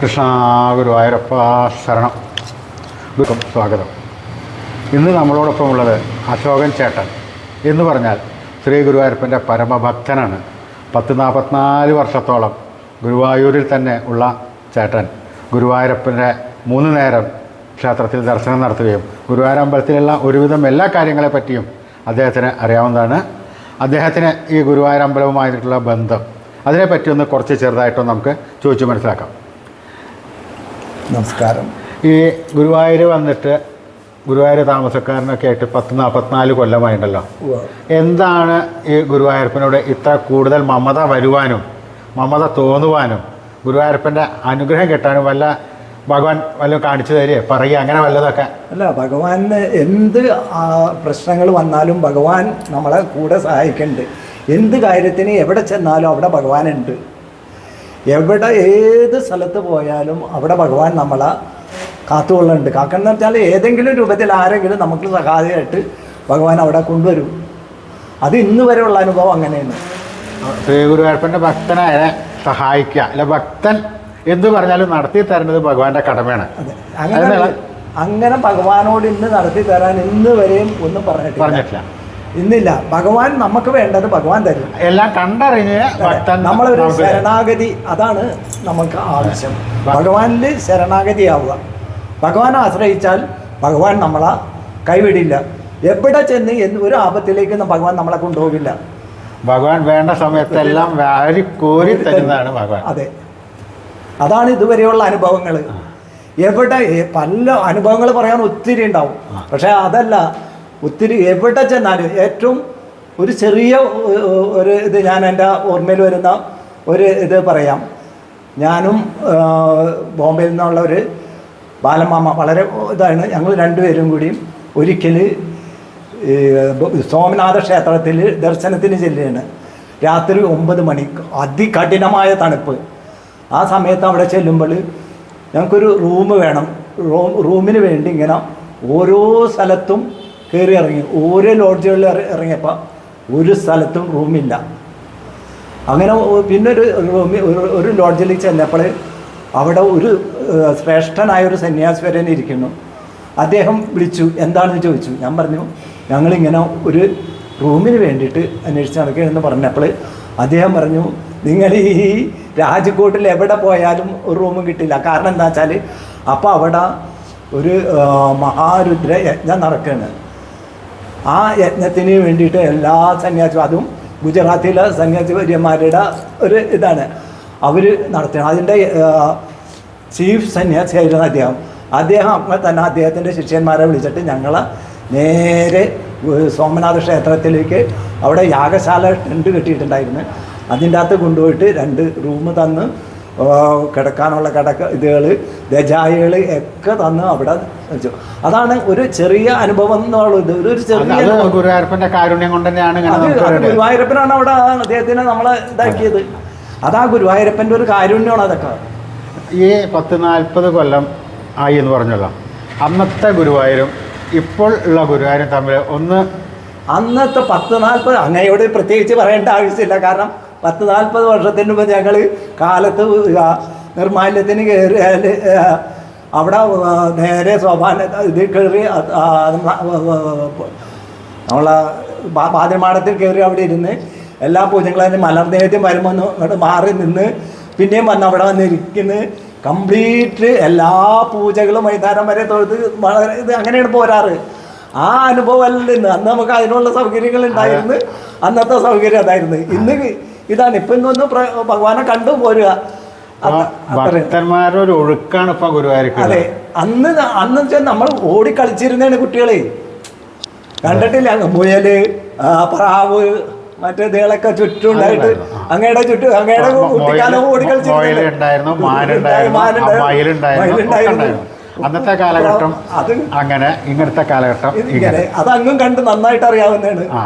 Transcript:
കൃഷ്ണ ഗുരുവായൂരപ്പ ശരണം. ദുഃഖം സ്വാഗതം. ഇന്ന് നമ്മളോടൊപ്പം ഉള്ളത് അശോകൻ ചേട്ടൻ എന്ന് പറഞ്ഞാൽ ശ്രീ ഗുരുവായൂരപ്പന്റെ പരമഭക്തനാണ്. പത്ത് നാൽപ്പത്തിനാല് വർഷത്തോളം ഗുരുവായൂരിൽ തന്നെ ഉള്ള ചേട്ടൻ ഗുരുവായൂരപ്പന്റെ മൂന്ന് നേരം ക്ഷേത്രത്തിൽ ദർശനം നടത്തുകയും ഗുരുവായൂർ അമ്പലത്തിലുള്ള ഒരുവിധം എല്ലാ കാര്യങ്ങളെ പറ്റിയും അദ്ദേഹത്തിന് അറിയാവുന്നതാണ്. അദ്ദേഹത്തിന് ഈ ഗുരുവായൂർ അമ്പലവുമായിട്ടുള്ള ബന്ധം അതിനെപ്പറ്റി ഒന്ന് കുറച്ച് ചെറുതായിട്ടൊന്ന് നമുക്ക് ചോദിച്ചു മനസ്സിലാക്കാം. നമസ്കാരം. ഈ ഗുരുവായൂർ വന്നിട്ട് ഗുരുവായൂർ താമസക്കാരനൊക്കെ ആയിട്ട് പത്ത് നാൽപ്പത്തിനാല് കൊല്ലമായിട്ടുണ്ടല്ലോ എന്താണ് ഈ ഗുരുവായൂരപ്പനോട് ഇത്ര കൂടുതൽ മമത വരുവാനും മമത തോന്നുവാനും ഗുരുവായൂരപ്പന്റെ അനുഗ്രഹം കിട്ടാനും വല്ല ഭഗവാൻ വല്ലതും കാണിച്ചു തരികയോ പറയുക അങ്ങനെ വല്ലതൊക്കെ? അല്ല ഭഗവാന് എന്ത് പ്രശ്നങ്ങൾ വന്നാലും ഭഗവാൻ നമ്മളെ കൂടെ സഹായിക്കുന്നുണ്ട് എന്ത് കാര്യത്തിന് എവിടെ ചെന്നാലും അവിടെ ഭഗവാനുണ്ട്. എവിടെ ഏത് സ്ഥലത്ത് പോയാലും അവിടെ ഭഗവാൻ നമ്മളെ കാത്തുകൊള്ളുന്നുണ്ട്. കാക്കണമെന്ന് വെച്ചാൽ ഏതെങ്കിലും രൂപത്തിൽ ആരെങ്കിലും നമുക്ക് സഹായമായിട്ട് ഭഗവാൻ അവിടെ കൊണ്ടുവരും. അത് ഇന്ന് വരെയുള്ള അനുഭവം അങ്ങനെയാണ്. ശ്രീ ഗുരുവായൂരപ്പന്റെ ഭക്തനായ സഹായിക്കുക അല്ല ഭക്തൻ എന്ത് പറഞ്ഞാലും നടത്തി തരേണ്ടത് ഭഗവാന്റെ കടമയാണ്. അങ്ങനെ അങ്ങനെ ഭഗവാനോട് ഇന്ന് നടത്തി തരാൻ ഇന്ന് വരെയും ഒന്നും പറഞ്ഞിട്ടില്ല. പറഞ്ഞിട്ടില്ല. ഇന്നില്ല. ഭഗവാൻ നമുക്ക് വേണ്ടത് ഭഗവാൻ തരും. എല്ലാം കണ്ടറിഞ്ഞ് നമ്മളൊരു ശരണാഗതി അതാണ് നമുക്ക് ആവശ്യം. ഭഗവാനിൽ ശരണാഗതിയാവുക. ഭഗവാനെ ആശ്രയിച്ചാൽ ഭഗവാൻ നമ്മളെ കൈവിടില്ല. എവിടെ ചെന്ന് എന്ന് ഒരു ആപത്തിലേക്കൊന്നും ഭഗവാൻ നമ്മളെ കൊണ്ടുപോകില്ല. ഭഗവാൻ വേണ്ട സമയത്തെല്ലാം വാരി കോരി തരുന്നതാണ് ഭഗവാൻ. അതെ. അതാണ് ഇതുവരെയുള്ള അനുഭവങ്ങൾ എവിടെ പല അനുഭവങ്ങൾ പറയാൻ ഒത്തിരി ഉണ്ടാവും. പക്ഷേ അതല്ല ഒത്തിരി എവിടെ ചെന്നാലും ഏറ്റവും ഒരു ചെറിയ ഒരു ഇത് ഞാൻ എന്റെ ഓർമ്മയിൽ വരുന്ന ഒരു ഇത് പറയാം. ഞാനും ബോംബെയിൽ നിന്നുള്ള ഒരു ബാലമാമ വളരെ ഇതാണ്. ഞങ്ങൾ രണ്ടുപേരും കൂടിയും ഒരിക്കൽ സോമനാഥ ക്ഷേത്രത്തിൽ ദർശനത്തിന് ചെല്ലുകയാണ്. രാത്രി ഒമ്പത് മണി. അതികഠിനമായ തണുപ്പ്. ആ സമയത്ത് അവിടെ ചെല്ലുമ്പോൾ ഞങ്ങൾക്കൊരു റൂം വേണം. റൂമിന് വേണ്ടി ഇങ്ങനെ ഓരോ സ്ഥലത്തും കയറി ഇറങ്ങി. ഓരോ ലോഡ്ജുകളിൽ ഇറങ്ങിയപ്പോൾ ഒരു സ്ഥലത്തും റൂമില്ല അങ്ങനെ പിന്നെ ഒരു റൂമിൽ ഒരു- ലോഡ്ജിൽ ചെന്നപ്പോൾ അവിടെ ഒരു ശ്രേഷ്ഠനായ ഒരു സന്യാസിവരൻ ഇരിക്കുന്നു. അദ്ദേഹം വിളിച്ചു എന്താണെന്ന് ചോദിച്ചു? ഞാൻ പറഞ്ഞു ഞങ്ങളിങ്ങനെ ഒരു റൂമിന് വേണ്ടിയിട്ട് അന്വേഷിച്ച് നടക്കുകയെന്ന് പറഞ്ഞപ്പോൾ അദ്ദേഹം പറഞ്ഞു നിങ്ങൾ ഈ രാജ്കോട്ടിൽ എവിടെ പോയാലും ഒരു റൂമും കിട്ടില്ല. കാരണം എന്താ വെച്ചാൽ അപ്പോൾ അവിടെ ഒരു മഹാരുദ്ര യജ്ഞം നടക്കുകയാണ്. ആ യജ്ഞത്തിന് വേണ്ടിയിട്ട് എല്ലാ സന്യാസിയും അതും ഗുജറാത്തിലെ സന്യാസി വര്യന്മാരുടെ ഒരു ഇതാണ്. അവർ നടത്തണം അതിന്റെ ചീഫ് സന്യാസിയായിരുന്നു അദ്ദേഹം. അദ്ദേഹം അപ്പോൾ തന്നെ അദ്ദേഹത്തിന്റെ ശിഷ്യന്മാരെ വിളിച്ചിട്ട് ഞങ്ങൾ നേരെ സോമനാഥ ക്ഷേത്രത്തിലേക്ക് അവിടെ യാഗശാല ടെന്റ് കെട്ടിയിട്ടുണ്ടായിരുന്നു. അതിന്റെ അകത്ത് കൊണ്ടുപോയിട്ട് രണ്ട് റൂം തന്ന് കിടക്കാനുള്ള കിടക്ക ഇതുകൾ ദജായികൾ ഒക്കെ തന്ന് അവിടെ വെച്ചു. അതാണ് ഒരു ചെറിയ അനുഭവം എന്നുള്ളത് ഒരു ചെറിയ. ഗുരുവായൂരപ്പന്റെ കാരുണ്യം കൊണ്ട് തന്നെയാണ്. ഗുരുവായൂരപ്പനാണ് അവിടെ അദ്ദേഹത്തിനെ നമ്മളെ ഇതാക്കിയത്. അതാ ഗുരുവായൂരപ്പന്റെ ഒരു കാരുണ്യമാണ് അതൊക്കെ. ഈ പത്ത് നാൽപ്പത് കൊല്ലം ആയി എന്ന് പറഞ്ഞല്ലോ. അന്നത്തെ ഗുരുവായൂരും ഇപ്പോൾ ഉള്ള ഗുരുവായൂരും തമ്മിൽ ഒന്ന് അന്നത്തെ പത്ത് നാൽപ്പത് അങ്ങയോട് പ്രത്യേകിച്ച് പറയേണ്ട ആവശ്യമില്ല. കാരണം പത്ത് നാൽപ്പത് വർഷത്തിന് മുമ്പ് ഞങ്ങൾ കാലത്ത് നിർമാല്യത്തിന് കയറിയാൽ അവിടെ നേരെ സോപാന ഇത് കയറി നമ്മളെ പാതിരമാടത്തിൽ കയറി അവിടെ ഇരുന്ന് എല്ലാ പൂജകളും മലർദേഹത്തിൽ വരുമ്പോൾ ഇങ്ങോട്ട് മാറി നിന്ന് പിന്നെയും വന്ന് അവിടെ വന്ന് ഇരിക്കുന്നു. കംപ്ലീറ്റ് എല്ലാ പൂജകളും വൈകുന്നേരം വരെ തൊഴുത് വളരെ ഇത് അങ്ങനെയാണ് പോരാറ്. ആ അനുഭവമല്ല ഇന്ന്. അന്ന് നമുക്ക് അതിനുള്ള സൗകര്യങ്ങൾ ഉണ്ടായിരുന്നു. അന്നത്തെ സൗകര്യം അതായിരുന്നു. ഇന്ന് ഇതാണ്. ഇപ്പൊ ഇന്നൊന്ന് ഭഗവാനെ കണ്ടു പോരുക. ഭക്തന്മാരുടെ ഒരു ഒഴുക്കാണ് ഇപ്പൊ ഗുരുവായൂർക്ക് അതെ. അന്ന് അന്ന് വെച്ചാൽ നമ്മൾ ഓടി കളിച്ചിരുന്നതാണ് കുട്ടികളെ. കണ്ടിട്ടില്ല മുയൽ പ്രാവ് മറ്റേ ഇതുകളൊക്കെ ചുറ്റും ഉണ്ടായിട്ട്. അങ്ങയുടെ ചുറ്റും അങ്ങയുടെ കുട്ടിക്കാലം മൊയില്- ഓടി കളിച്ചിരുന്നില്ലേ? മൊയിലുണ്ടായിരുന്നു, മാനുണ്ടായിരുന്നു, അന്നത്തെ കാലഘട്ടം അത് അങ്ങനെ ഇങ്ങനത്തെ കാലഘട്ടം ഇങ്ങനെ. അത് അങ്ങും കണ്ട് നന്നായിട്ട് അറിയാവുന്നതാണ്. ആ.